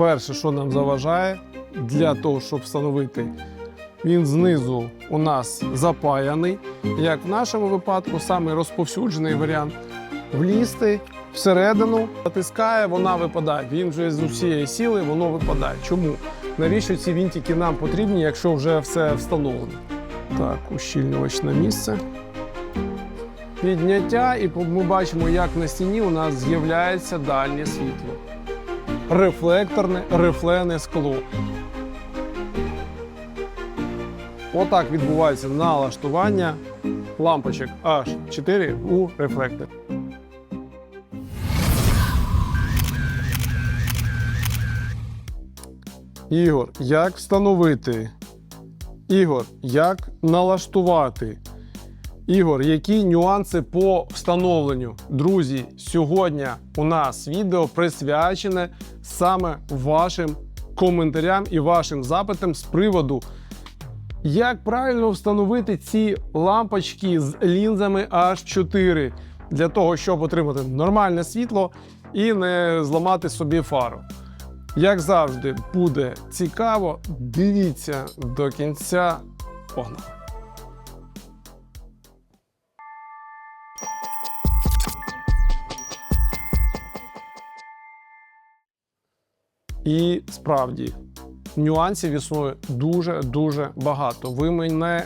Перше, що нам заважає для того, щоб встановити, він знизу у нас запаяний. Як в нашому випадку, саме розповсюджений варіант влізти всередину, натискає, вона випадає. Він вже з усієї сили воно випадає. Чому? Навіщо ці вінтики нам потрібні, якщо вже все встановлено? Так, ущільнювач на місце. Підняття, і ми бачимо, як на стіні у нас з'являється дальнє світло. Рефлекторне, рефлене скло. Отак відбувається налаштування лампочок H4 у рефлектор. Ігор, як встановити? Ігор, як налаштувати? Ігор, які нюанси по встановленню? Друзі, сьогодні у нас відео присвячене саме вашим коментарям і вашим запитам з приводу, як правильно встановити ці лампочки з лінзами H4 для того, щоб отримати нормальне світло і не зламати собі фару. Як завжди, буде цікаво. Дивіться до кінця. Погнали! І справді нюансів існує дуже-дуже багато. Ви мене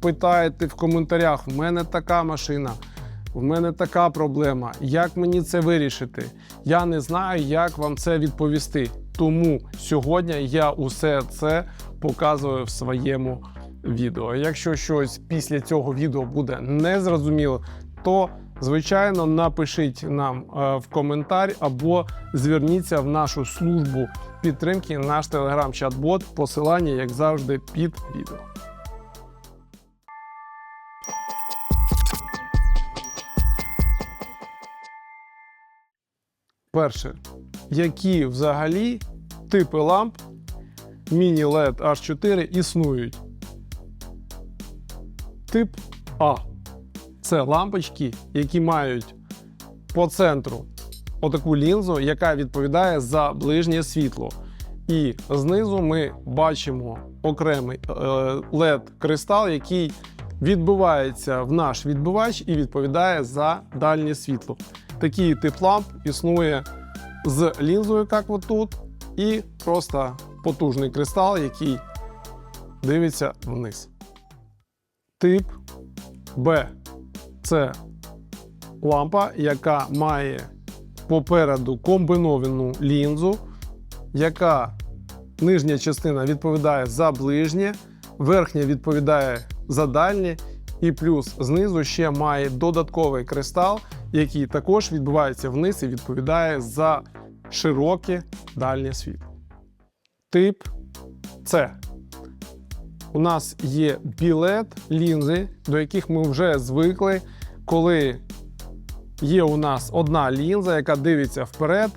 питаєте в коментарях: в мене така машина, в мене така проблема. Як мені це вирішити? Я не знаю, як вам це відповісти. Тому сьогодні я усе це показую в своєму відео. Якщо щось після цього відео буде незрозуміло, то звичайно напишіть нам е, в коментар або зверніться в нашу службу підтримки, наш телеграм-чат-бот, посилання, як завжди, під відео. Перше, які взагалі типи ламп міні-LED H4 існують? Тип А. Це лампочки, які мають по центру отаку лінзу, яка відповідає за ближнє світло. І знизу ми бачимо окремий LED кристал, який відбивається в наш відбивач і відповідає за дальнє світло. Такий тип ламп існує з лінзою, як от тут, і просто потужний кристал, який дивиться вниз. Тип Б це лампа, яка має попереду комбіновану лінзу, яка нижня частина відповідає за ближнє, верхня відповідає за дальнє, і плюс знизу ще має додатковий кристал, який також відбувається вниз і відповідає за широке дальнє світло. Тип С. У нас є білет лінзи, до яких ми вже звикли, коли є у нас одна лінза, яка дивиться вперед,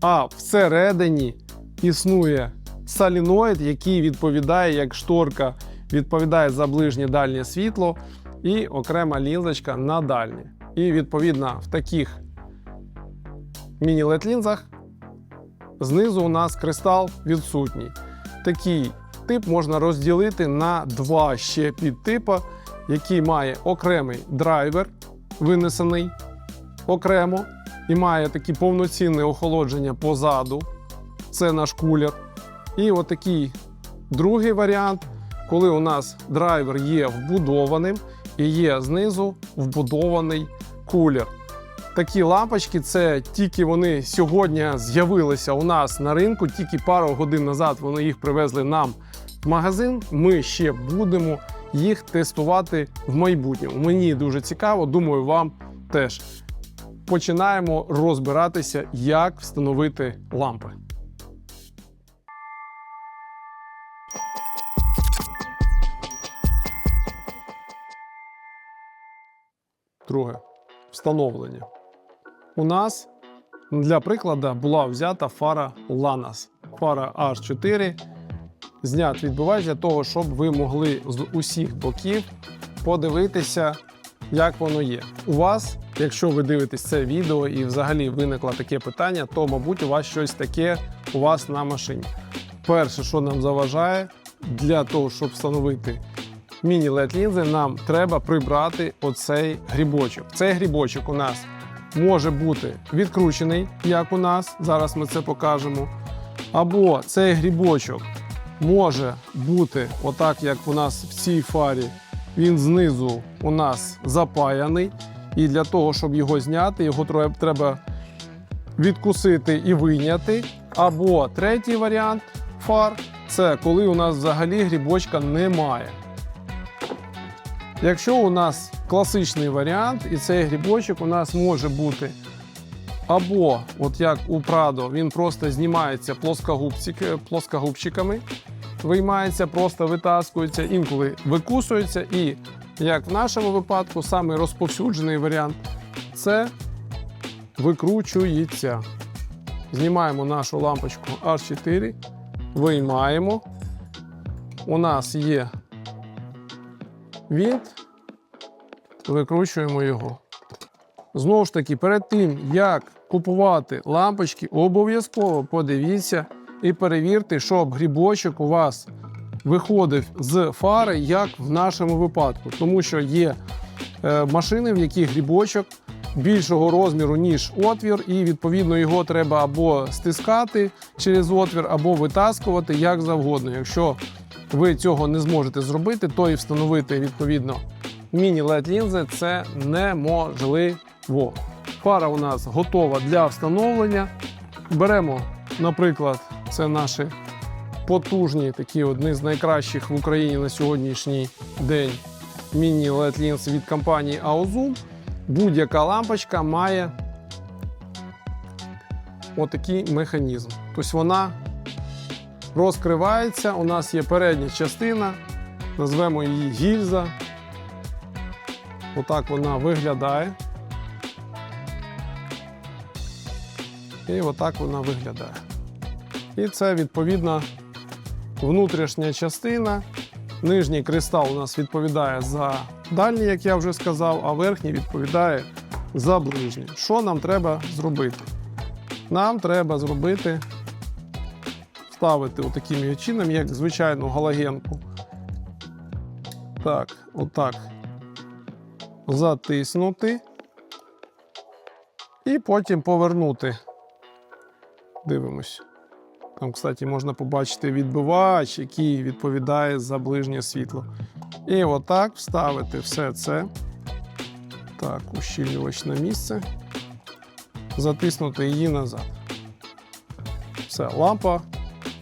а всередині існує соліноїд, який відповідає як шторка, відповідає за ближнє дальнє світло, і окрема лінзочка на дальнє. І відповідно в таких міні-лед лінзах знизу у нас кристал відсутній. Такий тип можна розділити на два ще підтипи, який має окремий драйвер, винесений окремо, і має таке повноцінне охолодження позаду. Це наш кулер. І отакий другий варіант, коли у нас драйвер є вбудованим і є знизу вбудований кулер. Такі лампочки, це тільки вони сьогодні з'явилися у нас на ринку, тільки пару годин назад вони їх привезли нам в магазин. Ми ще будемо їх тестувати в майбутньому. Мені дуже цікаво, думаю, вам теж. Починаємо розбиратися, як встановити лампи. Друге встановлення. У нас для прикладу була взята фара Lanas. Фара H4. Знят відбувач для того, щоб ви могли з усіх боків подивитися, як воно є. У вас, якщо ви дивитесь це відео і взагалі виникло таке питання, то, мабуть, у вас щось таке у вас на машині. Перше, що нам заважає, для того, щоб встановити міні led лінзи, нам треба прибрати оцей грібочок. Цей грібочок у нас може бути відкручений, як у нас. Зараз ми це покажемо. Або цей грібочок може бути, отак, як у нас в цій фарі, він знизу у нас запаяний. І для того, щоб його зняти, його треба відкусити і вийняти. Або третій варіант фар це коли у нас взагалі грібочка немає. Якщо у нас класичний варіант, і цей грібочок у нас може бути або, от як у Prado, він просто знімається плоскогубчик- плоскогубчиками, виймається, просто витаскується, інколи викусується. І як в нашому випадку, самий розповсюджений варіант це викручується. Знімаємо нашу лампочку H4, виймаємо. У нас є вінт, викручуємо його. Знову ж таки, перед тим, як купувати лампочки, обов'язково подивіться і перевірте, щоб грібочок у вас виходив з фари, як в нашому випадку. Тому що є е, машини, в яких грібочок більшого розміру, ніж отвір, і відповідно його треба або стискати через отвір, або витаскувати як завгодно. Якщо ви цього не зможете зробити, то і встановити відповідно міні led лінзи це неможливо. Фара у нас готова для встановлення. Беремо, наприклад, це наші потужні, такі одні з найкращих в Україні на сьогоднішній день міні led лінз від компанії Aozum. Будь-яка лампочка має отакий механізм. Тобто вона розкривається. У нас є передня частина, назвемо її гільза. Отак вона виглядає. І отак вона виглядає. І це відповідна внутрішня частина. Нижній кристал у нас відповідає за дальній, як я вже сказав, а верхній відповідає за ближній. Що нам треба зробити? Нам треба зробити, вставити отаким чином, як звичайну галогенку. Так, отак. Затиснути. І потім повернути. Дивимось. Там, кстати, можна побачити відбивач, який відповідає за ближнє світло. І отак вставити все це. Так, ущільнювач на місце. Затиснути її назад. Все, лампа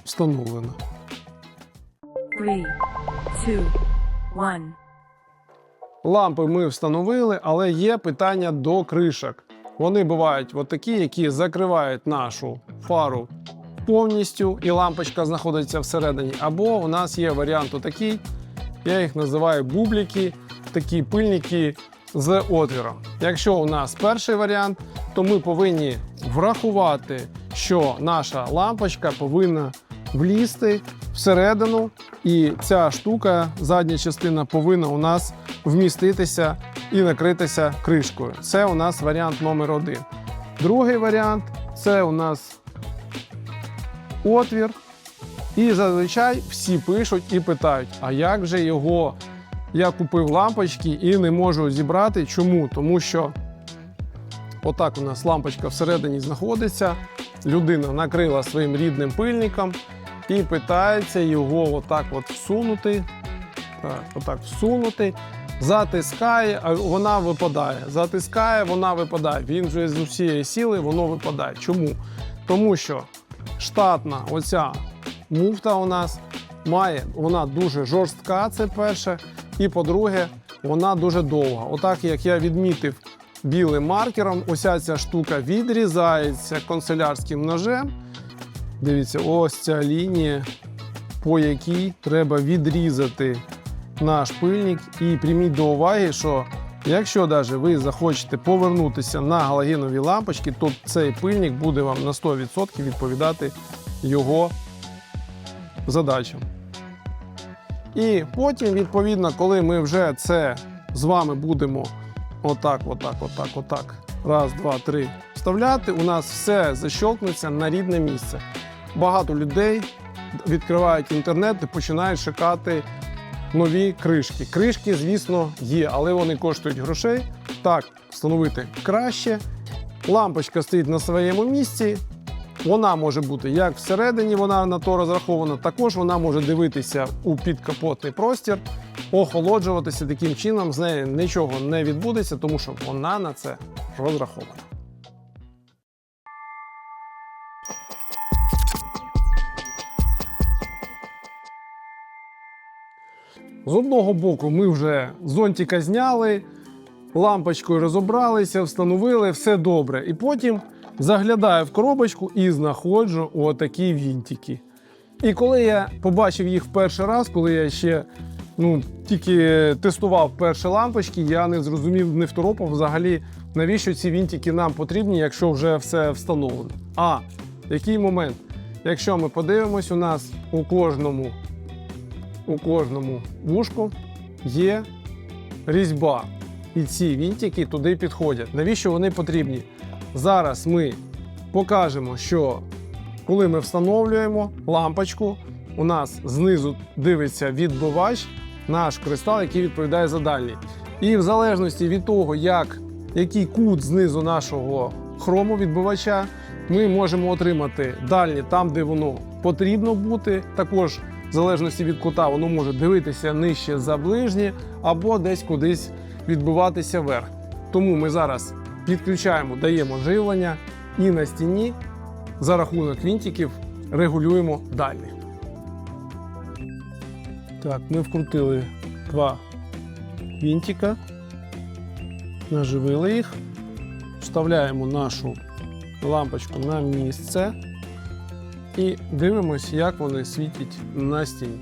встановлена. Three, two, one. Лампи ми встановили, але є питання до кришок. Вони бувають от такі, які закривають нашу фару повністю, і лампочка знаходиться всередині. Або у нас є варіант такий, я їх називаю бубліки, такі пильники з отвіром. Якщо у нас перший варіант, то ми повинні врахувати, що наша лампочка повинна влізти всередину, і ця штука, задня частина, повинна у нас вміститися і накритися кришкою. Це у нас варіант номер один. Другий варіант це у нас отвір. І зазвичай всі пишуть і питають: а як же його? Я купив лампочки і не можу зібрати. Чому? Тому що отак у нас лампочка всередині знаходиться. Людина накрила своїм рідним пильником і питається його отак от всунути. Так, отак всунути. Затискає, а вона випадає. Затискає, вона випадає. Він вже з усієї сили воно випадає. Чому? Тому що штатна оця муфта у нас має, вона дуже жорстка, це перше. І по-друге, вона дуже довга. Отак, як я відмітив білим маркером, ося ця штука відрізається канцелярським ножем. Дивіться, ось ця лінія, по якій треба відрізати наш пильник. І прийміть до уваги, що якщо навіть ви захочете повернутися на галогенові лампочки, то цей пильник буде вам на 100% відповідати його задачам. І потім, відповідно, коли ми вже це з вами будемо отак, отак, отак, отак. Раз, два, три. Вставляти, у нас все защелкнеться на рідне місце. Багато людей відкривають інтернет і починають шукати нові кришки. Кришки, звісно, є, але вони коштують грошей. Так, встановити краще. Лампочка стоїть на своєму місці. Вона може бути як всередині, вона на то розрахована. Також вона може дивитися у підкапотний простір, охолоджуватися таким чином. З нею нічого не відбудеться, тому що вона на це розрахована. З одного боку, ми вже зонтика зняли, лампочкою розібралися, встановили, все добре. І потім заглядаю в коробочку і знаходжу отакі вінтики. І коли я побачив їх в перший раз, коли я ще ну, тільки тестував перші лампочки, я не зрозумів, не второпав взагалі, навіщо ці вінтики нам потрібні, якщо вже все встановлено. А який момент? Якщо ми подивимось, у нас у кожному у кожному вушку є різьба. І ці вінтики туди підходять. Навіщо вони потрібні? Зараз ми покажемо, що коли ми встановлюємо лампочку, у нас знизу дивиться відбивач, наш кристал, який відповідає за дальній. І в залежності від того, як, який кут знизу нашого хрому відбивача, ми можемо отримати дальні там, де воно потрібно бути. Також в залежності від кута воно може дивитися нижче за ближнє або десь кудись відбиватися вверх. Тому ми зараз підключаємо, даємо живлення і на стіні за рахунок вінтиків регулюємо дальні. Так, ми вкрутили два вінтика, наживили їх, вставляємо нашу лампочку на місце і дивимось, як вони світять на стіні.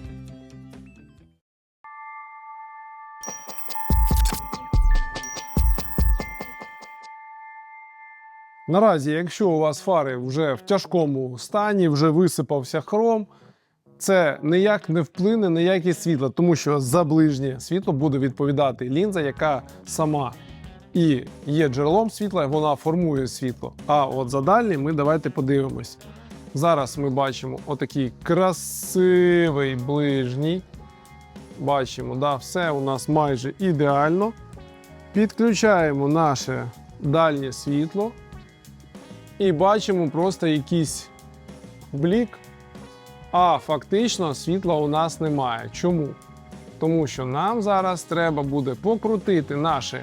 Наразі, якщо у вас фари вже в тяжкому стані, вже висипався хром, це ніяк не вплине на якість світла, тому що за ближнє світло буде відповідати лінза, яка сама і є джерелом світла, вона формує світло. А от за дальнє ми давайте подивимось. Зараз ми бачимо отакий красивий ближній. Бачимо, да, все у нас майже ідеально. Підключаємо наше дальнє світло і бачимо просто якийсь блік. А фактично світла у нас немає. Чому? Тому що нам зараз треба буде покрутити наші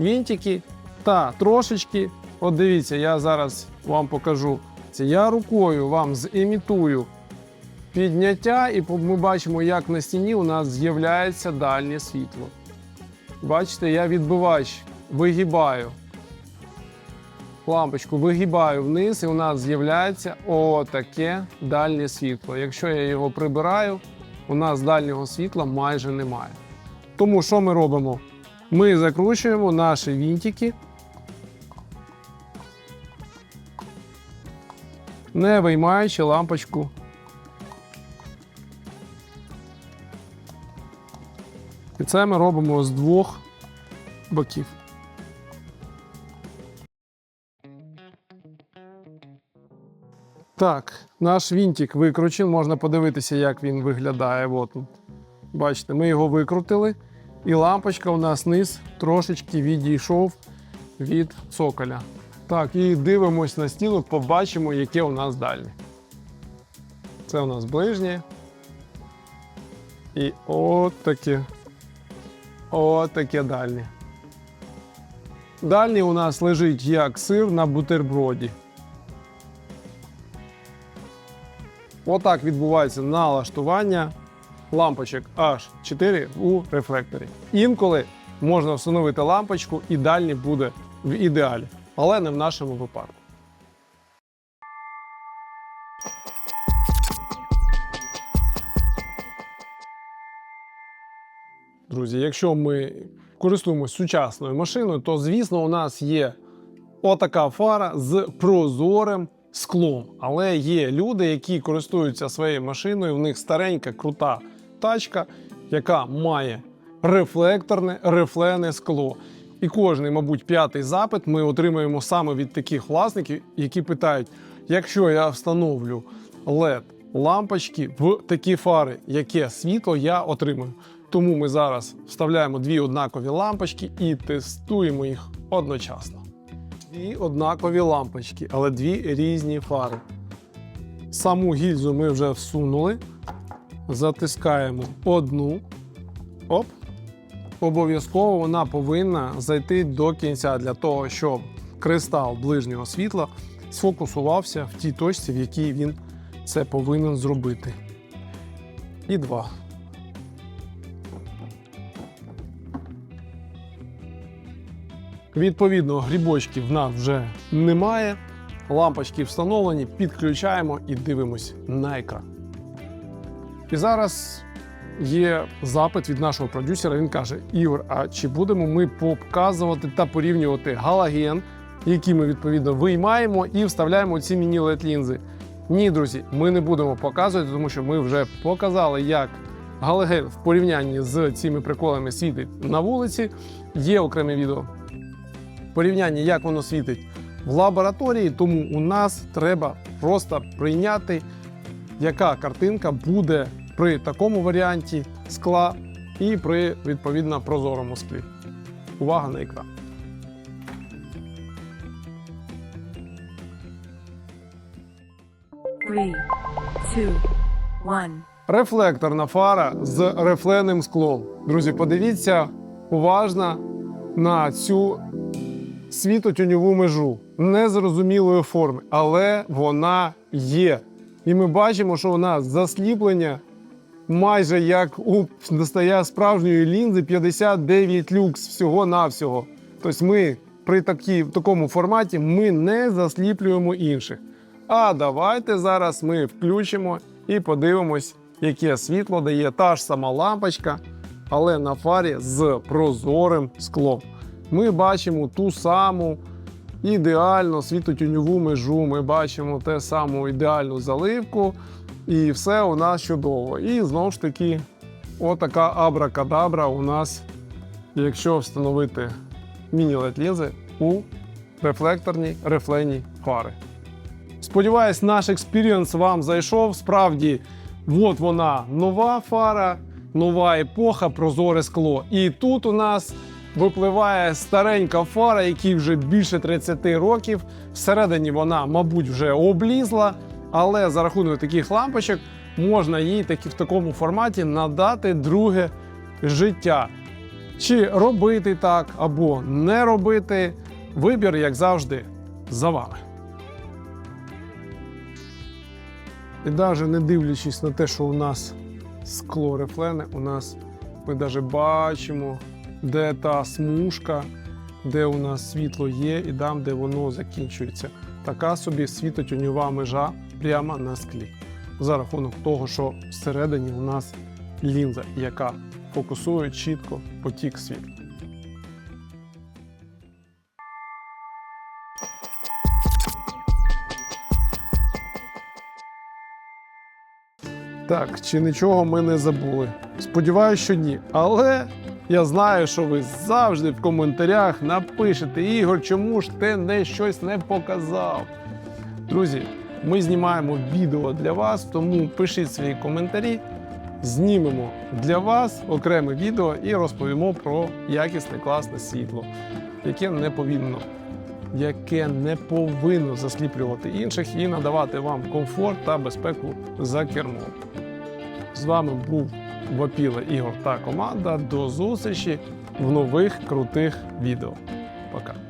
вінтики та трошечки. От дивіться, я зараз вам покажу. Я рукою вам зімітую підняття, і ми бачимо, як на стіні у нас з'являється дальнє світло. Бачите, я відбивач вигибаю лампочку вигибаю вниз, і у нас з'являється отаке дальнє світло. Якщо я його прибираю, у нас дальнього світла майже немає. Тому що ми робимо? Ми закручуємо наші вінтики, не виймаючи лампочку. І це ми робимо з двох боків. Так, наш вінтик викручен. Можна подивитися, як він виглядає. От. Бачите, ми його викрутили, і лампочка у нас низ трошечки відійшов від цоколя. Так, і дивимось на стіну, побачимо, яке у нас дальнє. Це у нас ближнє. І от таке. От таке дальнє. Дальнє у нас лежить як сир на бутерброді. Отак відбувається налаштування лампочок H4 у рефлекторі. Інколи можна встановити лампочку і дальній буде в ідеалі, але не в нашому випадку. Друзі, якщо ми користуємося сучасною машиною, то звісно у нас є отака фара з прозорим склом. Але є люди, які користуються своєю машиною, в них старенька крута тачка, яка має рефлекторне рифлене скло. І кожний, мабуть, п'ятий запит ми отримуємо саме від таких власників, які питають: якщо я встановлю LED лампочки в такі фари, яке світло я отримую. Тому ми зараз вставляємо дві однакові лампочки і тестуємо їх одночасно. Дві однакові лампочки, але дві різні фари. Саму гільзу ми вже всунули. Затискаємо одну. Оп. Обов'язково вона повинна зайти до кінця для того, щоб кристал ближнього світла сфокусувався в тій точці, в якій він це повинен зробити. І два. Відповідно, грібочків в нас вже немає. Лампочки встановлені, підключаємо і дивимось на екран. І зараз є запит від нашого продюсера. Він каже: Ігор, а чи будемо ми показувати та порівнювати галаген, який ми відповідно виймаємо і вставляємо ці міні led лінзи? Ні, друзі, ми не будемо показувати, тому що ми вже показали, як галоген в порівнянні з цими приколами світить на вулиці. Є окреме відео порівняння, як воно світить в лабораторії, тому у нас треба просто прийняти, яка картинка буде при такому варіанті скла і при відповідно прозорому склі. Увага на екран. Three, two, one. Рефлекторна фара з рефленим склом. Друзі, подивіться уважно на цю світотюньову межу незрозумілої форми, але вона є. І ми бачимо, що вона засліплення майже як у справжньої лінзи 59 люкс всього-навсього. Тобто ми при такі, в такому форматі ми не засліплюємо інших. А давайте зараз ми включимо і подивимось, яке світло дає та ж сама лампочка, але на фарі з прозорим склом. Ми бачимо ту саму ідеальну світотюньову межу, ми бачимо те саму ідеальну заливку, і все у нас чудово. І знову ж таки, отака абракадабра у нас, якщо встановити міні-лед лінзи у рефлекторній рефленій фари. Сподіваюсь, наш експірієнс вам зайшов. Справді, от вона нова фара, нова епоха, прозоре скло. І тут у нас випливає старенька фара, якій вже більше 30 років. Всередині вона, мабуть, вже облізла, але за рахунок таких лампочок можна їй таки в такому форматі надати друге життя. Чи робити так або не робити, вибір, як завжди, за вами. І навіть не дивлячись на те, що у нас скло рефлене, у нас ми навіть бачимо, де та смужка, де у нас світло є, і там, де воно закінчується. Така собі світотюньова межа прямо на склі. За рахунок того, що всередині у нас лінза, яка фокусує чітко потік світла. Так, чи нічого ми не забули? Сподіваюсь, що ні. Але я знаю, що ви завжди в коментарях напишете Ігор, чому ж ти не щось не показав? Друзі, ми знімаємо відео для вас, тому пишіть свої коментарі. Знімемо для вас окреме відео і розповімо про якісне класне світло, яке не повинно, яке не повинно засліплювати інших і надавати вам комфорт та безпеку за кермом. З вами був Вапіла Ігор та команда. До зустрічі в нових крутих відео. Пока.